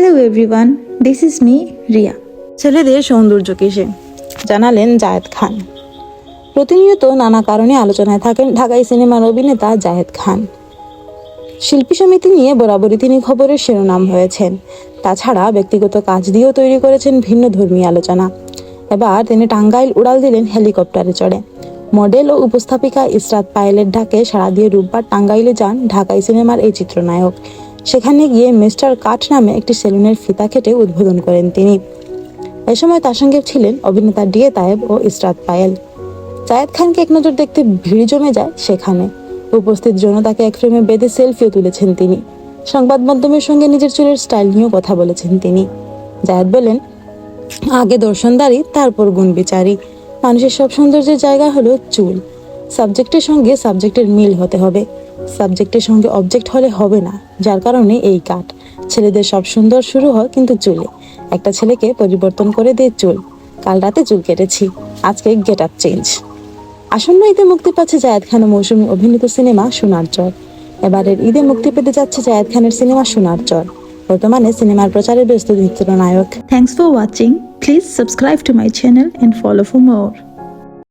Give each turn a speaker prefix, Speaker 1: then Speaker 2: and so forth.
Speaker 1: Hello everyone this is me Riya
Speaker 2: ছেলেদের সৌন্দর্য কিসে জানালেন জায়েদ খান। প্রতিনিয়ত নানা কারণে আলোচনায় থাকেন ঢাকাই সিনেমার অভিনেতা জায়েদ খান। শিল্পী সমিতি নিয়ে বরাবরই তিনি খবরের শিরোনাম হয়েছেন। তাছাড়া ব্যক্তিগত কাজ দিয়েও তৈরি করেছেন ভিন্ন ধর্মী আলোচনা। এবার তিনি টাঙ্গাইল উড়াল দিলেন হেলিকপ্টারে চড়ে। মডেল ও উপস্থাপিকা ইসরাত পায়েলের ডাকে সাড়া দিয়ে রোববার টাঙ্গাইলে যান ঢাকাই সিনেমার এই চিত্রনায়ক। সেখানে গিয়ে মিস্টার কাঠ নামে একটি সেলুনের ফিতা কেটে উদ্বোধন করেন তিনি। এ সময় তার সঙ্গে ছিলেন অভিনেতা ডিএ তায়েব ও ইসরাত পায়েল। জায়েদ খানকে এক নজর দেখতে ভিড় জমে যায় সেখানে। উপস্থিত জনতাকে এক ফ্রেমে বেঁধে সেলফিও তুলেছেন তিনি। সংবাদ মাধ্যমের সঙ্গে নিজের চুলের স্টাইল নিয়েও কথা বলেছেন তিনি। জায়েদ বলেন, আগে দর্শনদারি, তারপর গুণ বিচারি মানুষের সব সৌন্দর্যের জায়গা হলো চুল। সাবজেক্টের সঙ্গে সাবজেক্টের মিল হতে হবে। সাবজেক্টের সঙ্গে অবজেক্ট হলে হবে না, যার কারণে এই কাট ছেলেদের সব সুন্দর শুরু হয় কিন্তু চুলে। একটা ছেলেকে পরিবর্তন করে দে চুল। কাল রাতে চুল কেটেছি, আজকে গেট আপ চেঞ্জ আসন্ন ঈদে মুক্তি পাচ্ছে জায়েদ খান মৌসুমী অভিনীত সিনেমা সোনার চর এবারের ঈদে মুক্তি পেতে যাচ্ছে জায়েদ খানের সিনেমা সোনার চর বর্তমানে সিনেমার প্রচারে ব্যস্ত চিত্রনায়ক
Speaker 1: thanks for watching please subscribe to my channel and follow for more